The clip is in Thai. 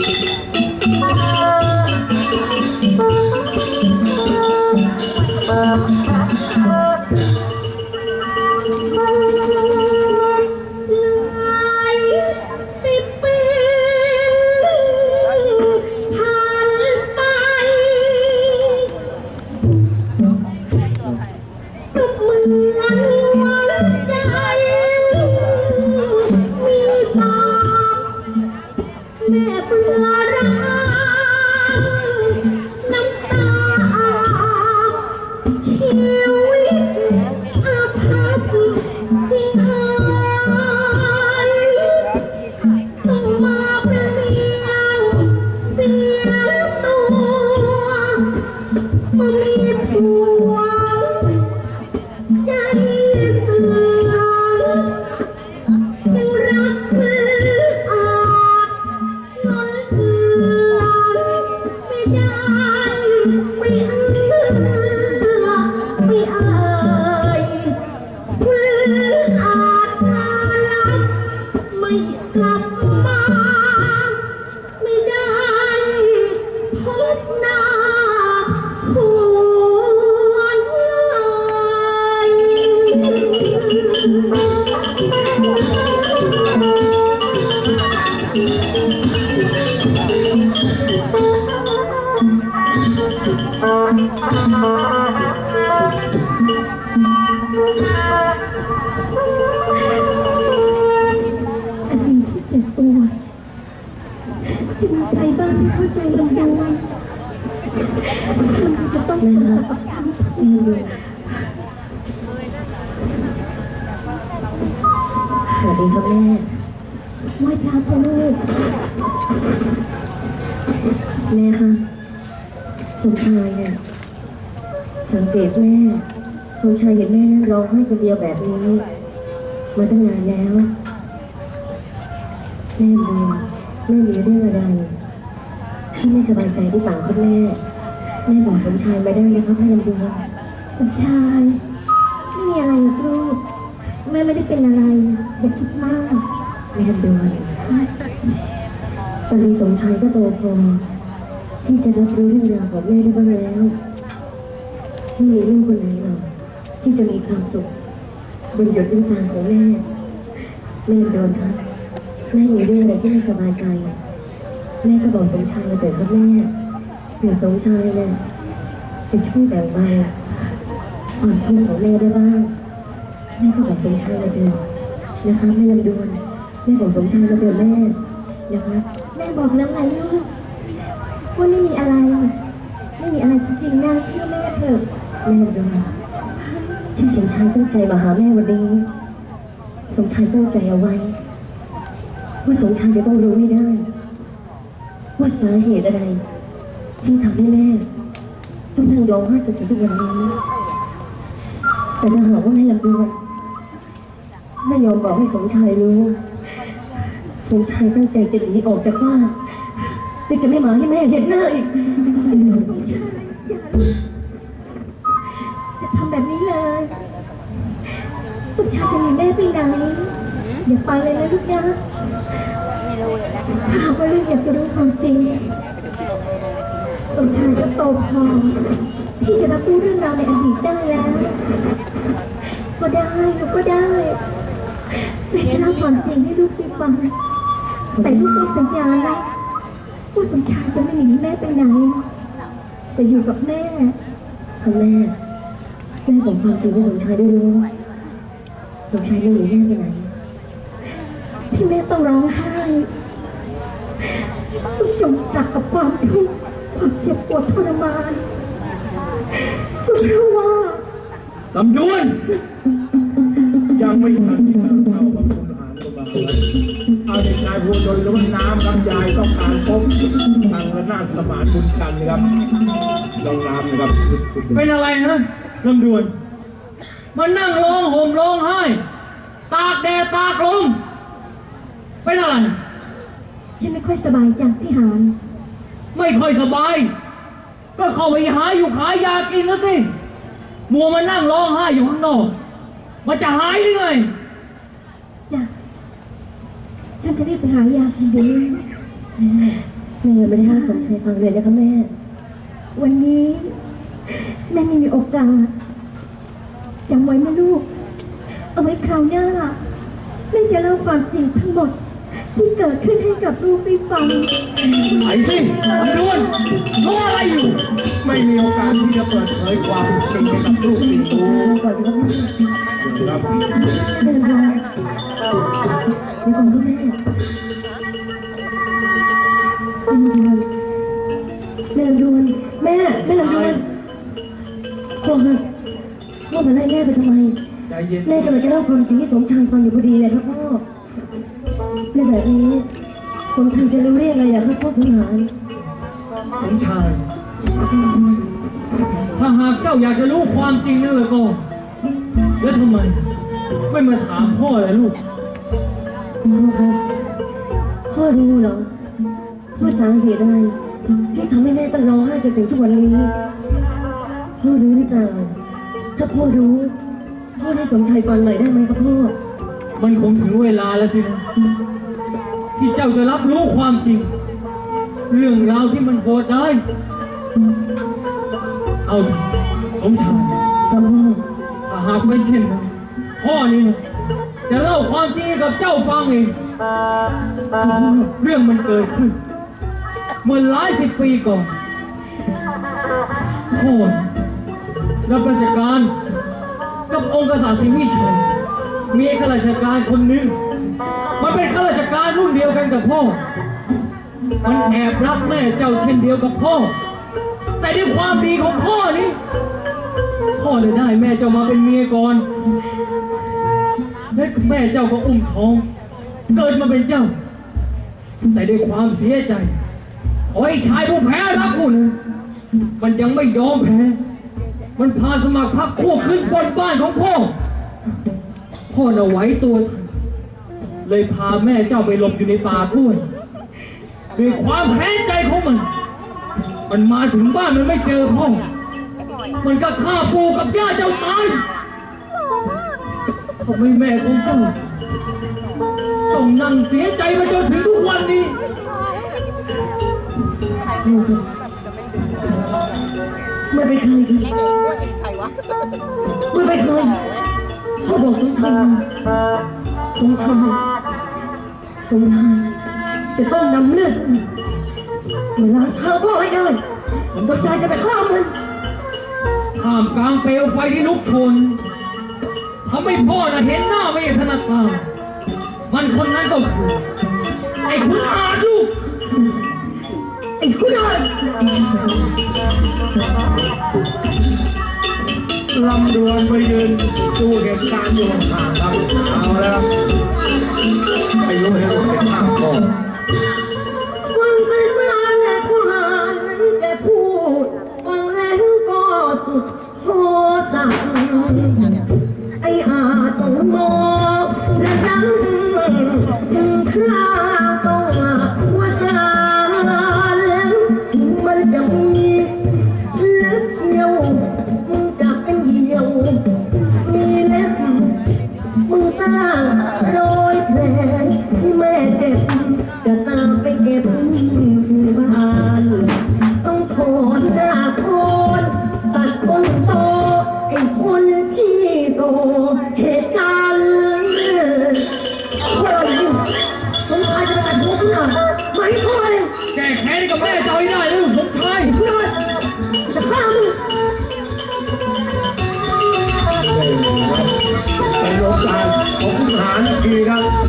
ห มามีผัวใจเสื่อมยังรักเพื่ออา เข้าใจลำดวนมันจะต้องเป็นสัพพังทีเลยสวัสดีครับแม่ไหว้พระพ่อลูกแม่คะสมชายเนี่ยสังเกตแม่สมชายเห็นแม่นั่งร้องไห้คนเดียวแบบนี้ มาตั้งนานแล้ว แม่บัวแม่มีเรื่องอะไร ที่ไม่สบายใจหรือเปล่าครับแม่แม่บอกสมชายมาได้นะครับแม่ลำดวงสมชายไม่มีอะไรหรอกลูกแม่ไม่ได้เป็นอะไรอย่าคิดมากแม่ลำดวนตอนนี้สมชายก็โตพอที่จะรับรู้เรื่องราวของแม่ได้บ้างแล้วไม่มีลูกคนไหนหรอกที่จะมีความสุขบนหยดน้ำตาของแม่แม่ลำดวนครับแม่มีเรื่องอะไรที่ไม่สบายใจ แม่ก็บอกสมชายมาเถิดครับแม่เผื่อสมชายเนี่ยจะช่วยแบ่งเบาความทุกข์ของแม่ได้บ้างแม่ก็บอกสมชายมาเถิดนะคะแม่ลำดวนแม่บอกสมชายมาเถิดแม่นะคะแม่บอกแล้วไงลูกว่าไม่มีอะไร ไม่มีอะไรจริงๆนะเชื่อแม่เถอะแม่ลำดวนที่สมชายตั้งใจมาหาแม่วันนี้ สมชายตั้งใจเอาไว้ว่าสมชายจะต้องรู้ให้ได้ ว่าสาเหตุอะไร ที่ทำให้แม่ต้องนั่งร้องไห้จนถึงทุกวันนี้ แต่ถ้าหากว่าแม่ลำดวนไม่ยอมบอกให้สมชายรู้ สมชายตั้งใจจะหนีออกจากบ้านและจะไม่มาให้แม่เห็นหน้าอีกสมชายอย่าทำแบบนี้เลยสมชายจะหนีแม่ไปไหน อย่าไปเลยนะลูกนะ ถ้าหากว่าลูกอยากจะรู้ความจริงสมชายก็โตพอที่จะรับรู้เรื่องราวในอดีตได้แล้ว ก็ได้ลูกก็ได้แม่จะเล่าความจริงให้ลูกได้ฟัง แต่ลูกต้องสัญญานะว่าสมชายจะไม่หนีแม่ไปไหน แต่อยู่กับแม่ค่ะแม่ แม่บอกความจริงให้สมชายได้รู้สมชายไม่หนีแม่ไปไหน ที่แม่ต้องร้องไห้ต้องจมปลักกับความทุกข์ความเจ็บปวดทรมานก็เพราะว่าลำดวนยังไม่ทันที่จะเข้ากับคุณหารโรงพยาบาลเอาเด็กชายภูชนล้นน้ำครับยายต้องการพบทางระนาดสมานบุญกันนะครับลงน้ำนะครับเป็นอะไรนะลำดวนมานั่งร้องห่มร้องไห้ ตากแดดตากลม เป็นอะไร ฉันไม่ค่อยสบายจังพี่หานไม่ค่อยสบาย ก็เข้าไปหาอยู่ขายยากินแล้วสิมัวมานั่งร้องไห้อยู่ข้างนอก มันจะหายหรือไงจ้ะฉันาจะรีบไปหายาคุณดีแม่ไม่ได้ให้สมชายฟังเลยนะคะแม่ วันนี้แม่ไม่มีโอกาสจำไว้นะลูก เอาไว้คราวหน้าแม่จะเล่าความจริงทั้งหมด ที่เกิดขึ้นให้กับลูกได้ฟังไปสิลำดวนรออะไรอยู่ ไม่มีโอกาสที่จะเปิดเผยความจริงให้กับลูกปีตูก่อนจะครับแม่ครับแม่ลำดวนเดี๋ยวก่อนครับแม่แม่ลำดวนแม่ลำดวนแม่แม่ลำดวนพ่อครับพ่อมาไล่แม่ไปทำไม ใจเย็นแม่กำลังจะเล่าความจริงให้สมชายฟังอยู่พอดีเลยครับพ่อ ในแบบนี้สมชายจะรู้ได้ยังไงอะครับพ่อคุณหารสมชาย ถ้าหากเจ้าอยากจะรู้ความจริงนั่นเลยก็ แล้วทำไม ไม่มาถามพ่อเลยลูก พ่อครับพ่อรู้เหรอว่าสาเหตุอะไรที่ทำให้แม่ต้องร้องไห้จนถึงทุกวันนี้ พ่อรู้หรือเปล่า ถ้าพ่อรู้ พ่อให้สมชายฟังหน่อยได้ไหมครับพ่อ มันคงถึงเวลาแล้วสินะ ที่เจ้าจะรับรู้ความจริง เรื่องราวที่มันโหดร้ายเอาเถอะสมชายครับพ่อถ้าหากเป็นเช่นนั้นพ่อนี่จะเล่าความจริงให้กับเจ้าฟังเองเรื่องมันเกิดขึ้นเมื่อหลายสิบปีก่อนพ่อรับราชการกับองค์กษัตริย์ศรีวิชัยมีข้าราชการคนหนึ่ง มันเป็นข้าราชการรุ่นเดียวกันกับพ่อ มันแอบรักแม่เจ้าเช่นเดียวกับพ่อ แต่ด้วยความดีของพ่อนี้พ่อเลยได้แม่เจ้ามาเป็นเมียก่อนและแม่เจ้าก็อุ้มท้อง เกิดมาเป็นเจ้า แต่ด้วยความเสียใจ ขอให้ชายผู้แพ้รักคุณมันยังไม่ยอมแพ้ มันพาสมัครพรรคพวกขึ้นบนบ้านของพ่อ พ่อน่ะไหวตัวทัน เลยพาแม่เจ้าไปหลบอยู่ในป่ากล้วยด้วยความแค้นใจของมัน มันมาถึงบ้านมันไม่เจอพ่อ มันก็ฆ่าปู่กับย่าเจ้าตายทำไมแม่ของเจ้าต้องนั่งเสียใจมาจนถึงทุกวันนี้ไม่เป็นใครครับไม่เป็นใครพ่อบอกสมชามาสมชาย สมชายจะต้องนำเลือดมาล้างเท้าพ่อให้ได้สมชายจะไปฆ่ามันท่ามกลางเปลวไฟที่ลุกโชนทำให้พ่อน่ะเห็นหน้าไม่ถนัดตามันคนนั้นก็คือไอ้คุณอาจลูก ไอ้คุณอาจลำดวนไปยืนดูเหตุการณ์อยู่ห่างๆครับเอาแล้ว โทสัง